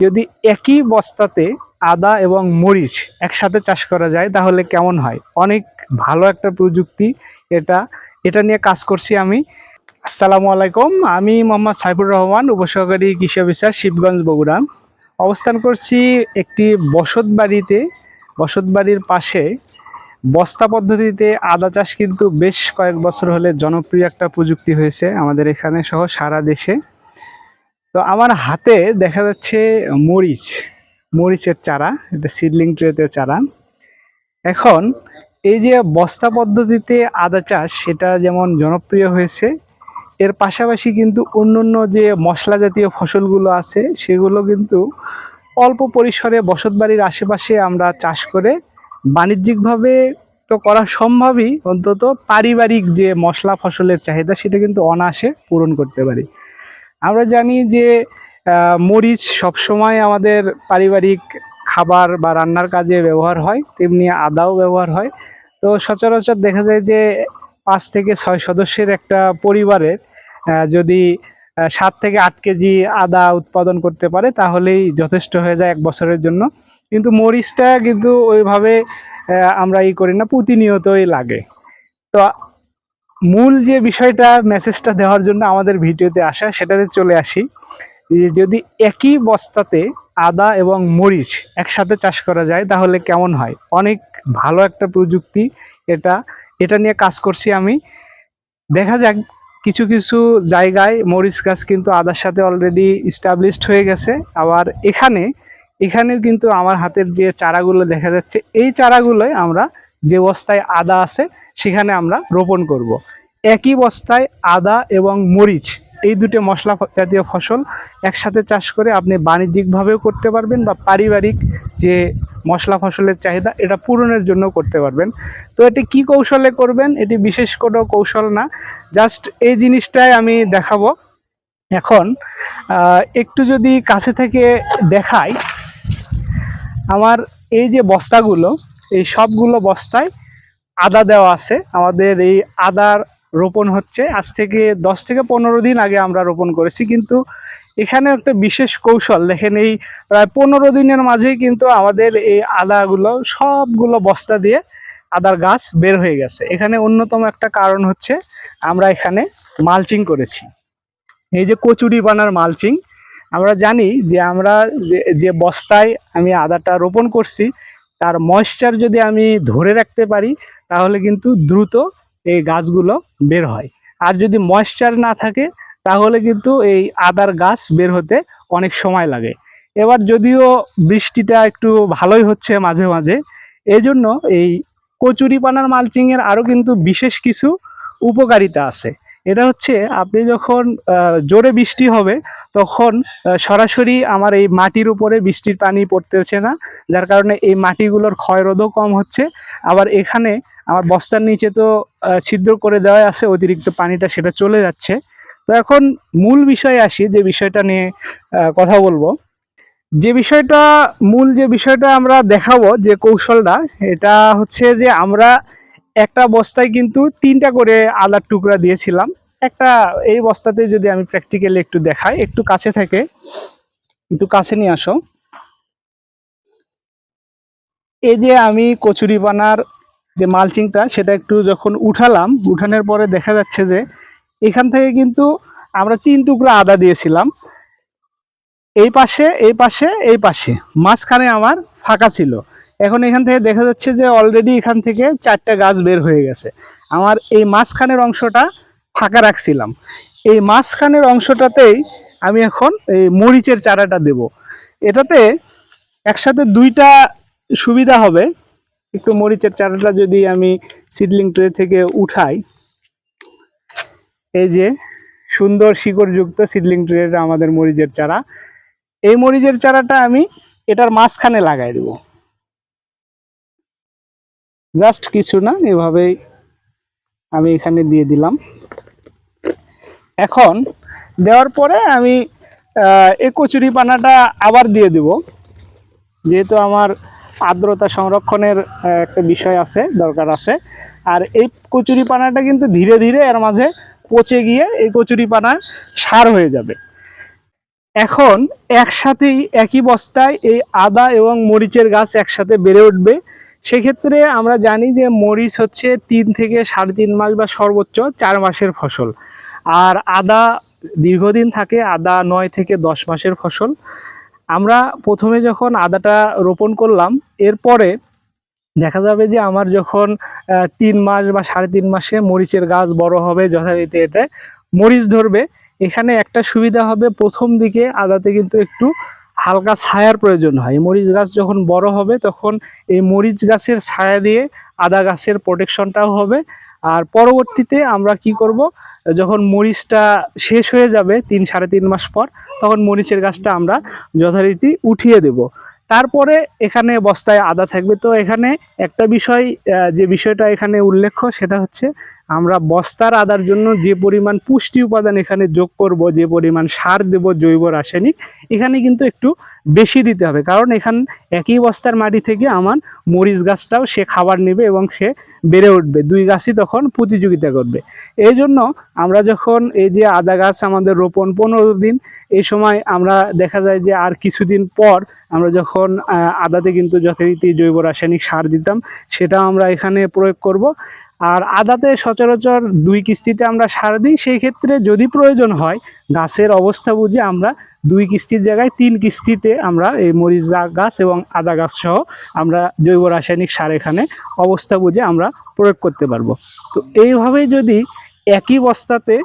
যদি একই বস্তাতে আদা এবং মরিচ একসাথে চাষ করা যায়, তাহলে কেমন হয়? অনেক ভালো একটা প্রযুক্তি এটা। এটা নিয়ে কাজ করছি আমি। আসসালামু আলাইকুম। আমি মোহাম্মদ সাইফুর রহমান, উপসহকারী কৃষি অফিসার শিবগঞ্জ বগুড়া। অবস্থান করছি একটি বসত বাড়িতে। বসত বাড়ির পাশে বস্তা পদ্ধতিতে আদা চাষ কিন্তু বেশ কয়েক বছর হলে জনপ্রিয় একটা প্রযুক্তি হয়েছে আমাদের এখানে সহ সারা দেশে। তো আমার হাতে দেখা যাচ্ছে মরিচ, মরিচের চারা, এটা সিডলিং ট্রেতে চারা। এখন এই যে বস্তা পদ্ধতিতে আদা চাষ, সেটা যেমন জনপ্রিয় হয়েছে, এর পাশাপাশি কিন্তু অন্যান্য যে মশলা জাতীয় ফসলগুলো আছে, সেগুলো কিন্তু অল্প পরিসরে বসতবাড়ির আশেপাশে আমরা চাষ করে বাণিজ্যিকভাবে তো করা সম্ভবই, অন্তত পারিবারিক যে মশলা ফসলের চাহিদা, সেটা কিন্তু অনায়াসে পূরণ করতে পারি। আমরা জানি যে মরিচ সবসময় আমাদের পারিবারিক খাবার বা রান্নার কাজে ব্যবহার হয়, তেমনি আদাও ব্যবহার হয়। তো সচরাচর দেখা যায় যে, পাঁচ থেকে ছয় সদস্যের একটা পরিবারের যদি সাত থেকে আট কেজি আদা উৎপাদন করতে পারে, তাহলেই যথেষ্ট হয়ে যায় এক বছরের জন্য। কিন্তু মরিচটা কিন্তু ওইভাবে আমরা ই করি না, প্রতিনিয়তই লাগে। তো মূল যে বিষয়টা মেসেজটা দেওয়ার জন্য আমাদের ভিডিওতে আসা, সেটাতে চলে আসি। যদি একই বস্তাতে আদা এবং মরিচ একসাথে চাষ করা যায়, তাহলে কেমন হয়? অনেক ভালো একটা প্রযুক্তি এটা। এটা নিয়ে কাজ করছি আমি। দেখা যাক, কিছু কিছু জায়গায় মরিচ গাছ কিন্তু আদার সাথে অলরেডি ইস্টাবলিশড হয়ে গেছে। আবার এখানে এখানেও কিন্তু আমার হাতের যে চারাগুলো দেখা যাচ্ছে, এই চারাগুলোই আমরা যে বস্তায় আদা আছে সেখানে আমরা রোপণ করব। একই বস্তায় আদা এবং মরিচ, এই দুটো মশলা জাতীয় ফসল একসাথে চাষ করে আপনি বাণিজ্যিকভাবেও করতে পারবেন বা পারিবারিক যে মশলা ফসলের চাহিদা, এটা পূরণের জন্য করতে পারবেন। তো এটি কি কৌশলে করবেন? এটি বিশেষ কোনো কৌশল না। জাস্ট এই জিনিসটাই আমি দেখাবো। এখন একটু যদি কাছে থেকে দেখাই, আমার এই যে বস্তাগুলো, এই সবগুলো বস্তায় আদা দেওয়া আছে। আমাদের এই আদার রোপণ হচ্ছে। আজ থেকে দশ থেকে পনেরো দিন আগে আমরা রোপণ করেছি, কিন্তু এখানে একটা বিশেষ কৌশল। দেখেন এই প্রায় পনেরো দিনের মাঝেই কিন্তু আমাদের এই আদাগুলো সবগুলো বস্তা দিয়ে আদার গাছ বের হয়ে গেছে। এখানে অন্যতম একটা কারণ হচ্ছে আমরা এখানে মালচিং করেছি। এই যে কচুরি বানার মালচিং, আমরা জানি যে আমরা যে- বস্তায় আমি আদাটা রোপণ করছি তার ময়েশ্চার যদি আমি ধরে রাখতে পারি, তাহলে কিন্তু দ্রুত এই গাছগুলো বের হয়। আর যদি ময়েশ্চার না থাকে, তাহলে কিন্তু এই আদার গাছ বের হতে অনেক সময় লাগে। এবার যদিও বৃষ্টিটা একটু ভালোই হচ্ছে মাঝে মাঝে এই জন্য এই কচুরিপানার মালচিংয়ের আরও কিন্তু বিশেষ কিছু উপকারিতা আছে। এটা হচ্ছে আপনি যখন জোরে বৃষ্টি হবে, তখন সরাসরি আমার এই মাটির উপরে বৃষ্টির পানি পড়তেছে না, যার কারণে এই মাটিগুলোর ক্ষয়রোধও কম হচ্ছে। আবার এখানে আমার বস্তার নিচে তো ছিদ্র করে দেওয়া আছে, অতিরিক্ত পানিটা সেটা চলে যাচ্ছে। তো এখন মূল বিষয়ে আসি, যে বিষয়টা নিয়ে কথা বলব। যে বিষয়টা, মূল যে বিষয়টা আমরা দেখাবো যে কৌশলটা, এটা হচ্ছে যে আমরা একটা বস্তায় কিন্তু তিনটা করে আদার টুকরা দিয়েছিলাম। একটা এই বস্তাতে যদি আমি প্র্যাকটিক্যালি একটু দেখাই, একটু কাছে থেকে, একটু কাছে নিয়ে আসো। এই যে আমি কচুরি বানার যে মালচিংটা, সেটা একটু যখন উঠালাম, উঠানোর পরে দেখা যাচ্ছে যে এখান থেকে কিন্তু আমরা তিন টুকরা আদা দিয়েছিলাম। এই পাশে এই পাশে এই পাশে, মাঝখানে আমার ফাঁকা ছিল। এখন এখান থেকে দেখা যাচ্ছে যে অলরেডি এখান থেকে চারটা গাছ বের হয়ে গেছে। আমার এই মাঝখানের অংশটা ফাঁকা রাখছিলাম। এই মাঝখানের অংশটাতেই আমি এখন এই মরিচের চারাটা দেব। এটাতে একসাথে দুইটা সুবিধা হবে। একটু মরিচের চারাটা যদি আমি সিডলিং ট্রে থেকে উঠাই, এই যে সুন্দর শিকড়যুক্ত সিডলিং ট্রেটা আমাদের মরিচের চারা। এই মরিচের চারাটা আমি এটার মাঝখানে লাগাই দেব। জাস্ট কিছু না, এভাবেই আমি এখানে দিয়ে দিলাম। এখন দেওয়ার পরে আমি এই কচুরি পানাটা আবার দিয়ে দেব। যেহেতু আমার আর্দ্রতা সংরক্ষণের একটা বিষয় আছে, দরকার আছে। আর এই কচুরি পানাটা কিন্তু ধীরে ধীরে এর মাঝে পচে গিয়ে এই কচুরি পানা সার হয়ে যাবে। এখন একসাথেই, একই বস্তায় এই আদা এবং মরিচের গাছ একসাথে বেড়ে উঠবে। সেক্ষেত্রে আমরা জানি যে মরিচ হচ্ছে তিন থেকে সাড়ে তিন মাস বা সর্বোচ্চ চার মাসের ফসল। আর আদা দীর্ঘদিন থাকে, আদা নয় থেকে দশ মাসের ফসল। আমরা প্রথমে যখন আদাটা রোপণ করলাম, এরপরে দেখা যাবে যে আমার যখন তিন মাস বা সাড়ে তিন মাসে মরিচের গাছ বড় হবে যথারীতি এটা মরিচ ধরবে, এখানে একটা সুবিধা হবে প্রথম দিকে আদাতে কিন্তু একটু হালকা ছায়ার প্রয়োজন হয়। এই মরিচ গাছ যখন বড় হবে, তখন এই মরিচ গাছের ছায়া দিয়ে আদা গাছের প্রোটেকশনটাও হবে। আর পরবর্তীতে আমরা কি করব, যখন মরিচটা শেষ হয়ে যাবে তিন সাড়ে তিন মাস পর, তখন মরিচের গাছটা আমরা যথারীতি উঠিয়ে দেব। তারপরে এখানে বস্তায় আদা থাকবে। তো এখানে একটা বিষয় যে বিষয়টা এখানে উল্লেখ্য, সেটা হচ্ছে আমরা বস্তার আদার জন্য যে পরিমাণ পুষ্টি উপাদান এখানে যোগ করব, যে পরিমাণ সার দেব, জৈব রাসায়নিক, এখানে কিন্তু একটু বেশি দিতে হবে। কারণ এখান একই বস্তার মাটি থেকে আমার মরিচ গাছটাও সে খাবার নেবে এবং সে বেড়ে উঠবে। দুই গাছই তখন প্রতিযোগিতা করবে। এই জন্য আমরা যখন এই যে আদা গাছ আমাদের রোপণ পনেরো দিন, এই সময় আমরা দেখা যায় যে আর কিছুদিন পর আমরা যখন আদাতে কিন্তু যথারীতি জৈব রাসায়নিক সার দিতাম সেটা আমরা এখানে প্রয়োগ করব। আর আদাতে সচরাচর দুই কিস্তিতে আমরা সার দিই, সেই ক্ষেত্রে যদি প্রয়োজন হয়, গাছের অবস্থা বুঝে আমরা দুই কিস্তির জায়গায় তিন কিস্তিতে আমরা এই মরিচ গাছ এবং আদা গাছ সহ আমরা জৈব রাসায়নিক সার এখানে অবস্থা বুঝে আমরা প্রয়োগ করতে পারব। তো এইভাবেই যদি একই বস্তাতে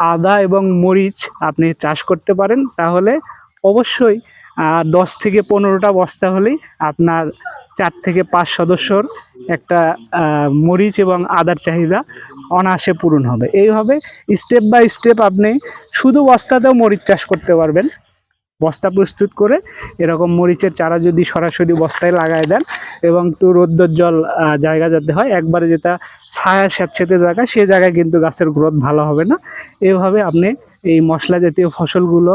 আদা এবং মরিচ আপনি চাষ করতে পারেন, তাহলে অবশ্যই দশ থেকে পনেরোটা বস্তা হলেই আপনার চার থেকে পাঁচ সদস্যর একটা মরিচ এবং আদার চাহিদা অনায়াসে পূরণ হবে। এইভাবে স্টেপ বাই স্টেপ আপনি শুধু বস্তাতেও মরিচ চাষ করতে পারবেন। বস্তা প্রস্তুত করে এরকম মরিচের চারা যদি সরাসরি বস্তায় লাগায় দেন এবং একটু রোদ্দুর জল জায়গা যাতে হয়, একবারে যেটা ছায়া স্যাঁতসেঁতে জায়গা, সে জায়গায় কিন্তু গাছের গ্রোথ ভালো হবে না। এভাবে আপনি এই মশলা জাতীয় ফসলগুলো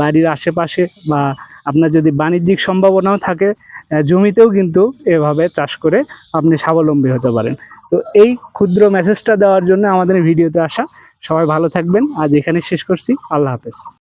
বাড়ির আশেপাশে বা আপনার যদি বাণিজ্যিক সম্ভাবনাও থাকে জমিতেও কিন্তু এভাবে চাষ করে আপনি স্বাবলম্বী হতে পারেন। তো এই ক্ষুদ্র মেসেজটা দেওয়ার জন্য আমাদের ভিডিওতে আসা। সবাই ভালো থাকবেন। আজ এখানে শেষ করছি। আল্লাহ হাফেজ।